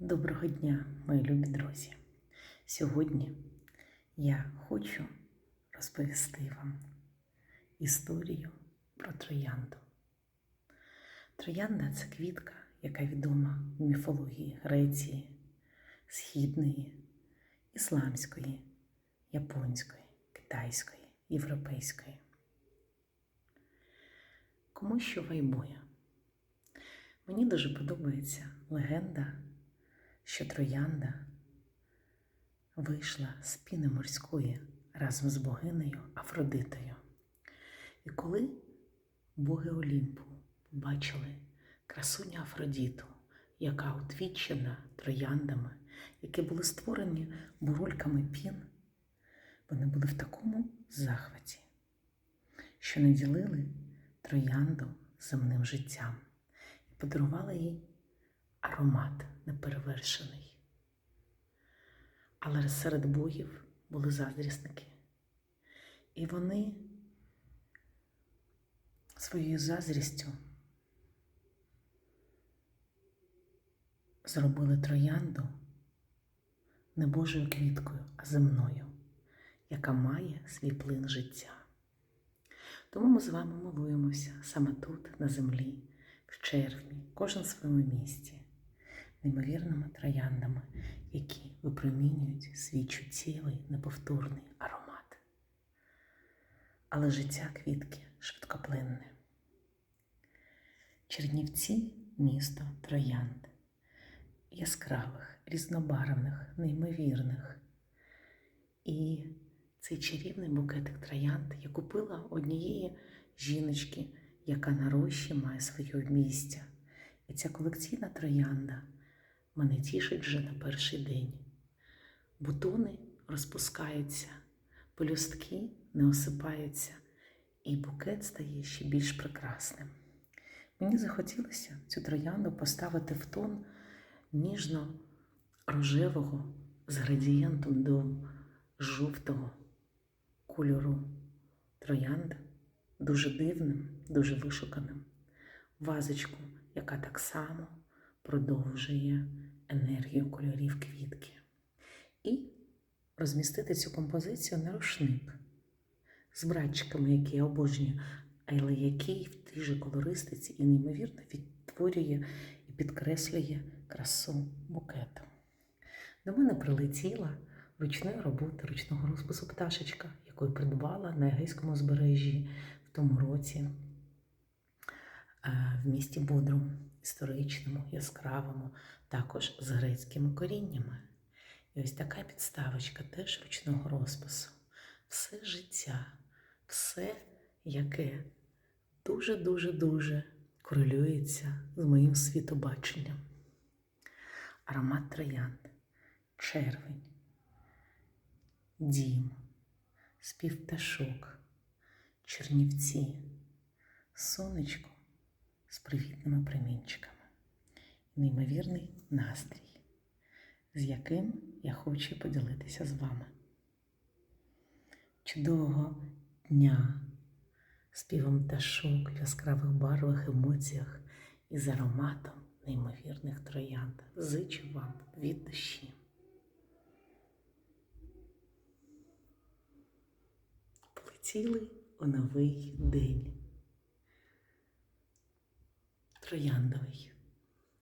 Доброго дня, мої любі друзі. Сьогодні я хочу розповісти вам історію про троянду. Троянда це квітка, яка відома в міфології Греції, Східної, Ісламської, Японської, Китайської, Європейської. Кому що вайбує. Мені дуже подобається легенда, що троянда вийшла з піни морської разом з богинею Афродитою. І коли боги Олімпу побачили красуню Афродіту, яка утвічена трояндами, які були створені бурульками пін, вони були в такому захваті, що не ділили троянду земним життям і подарували їй аромат неперевершений. Але серед богів були заздрісники, і вони своєю заздрістю зробили троянду не Божою квіткою, а земною, яка має свій плин життя. Тому ми з вами милуємося саме тут, на землі, в червні, кожен в своєму місці, неймовірними трояндами, які випромінюють свій чуттєвий, неповторний аромат. Але життя квітки швидкоплинне. Чернівці місто троянд, яскравих, різнобарвних, неймовірних. І цей чарівний букетик троянд я купила однієї жіночки, яка на рощі має своє місця. І ця колекційна троянда мене тішить вже на перший день. Бутони розпускаються, пелюстки не осипаються, і букет стає ще більш прекрасним. Мені захотілося цю троянду поставити в тон ніжно-рожевого з градієнтом до жовтого кольору троянд, дуже дивним, дуже вишуканим, вазочку, яка так само продовжує енергію кольорів квітки. І розмістити цю композицію на рушник з братчиками, які я обожнюю, але який в тій же колористиці і неймовірно відтворює і підкреслює красу букету. До мене прилетіла ручної роботи, ручного розпису пташечка, яку придбала на Егейському узбережжі в тому році е, в місті Бодрум, історичному, яскравому, також з грецькими коріннями. І ось така підставочка теж ручного розпису. Все життя, все, яке дуже-дуже-дуже корелюється з моїм світобаченням. Аромат троянд, червень, дім, спів пташок, чернівці, сонечко з привітними промінчиками, неймовірний настрій, з яким я хочу поділитися з вами. Чудового дня, співом пташок, яскравих барвах, емоціях і з ароматом неймовірних троянд. Зичу вам від душі. Полетіли у новий день. Трояндовий.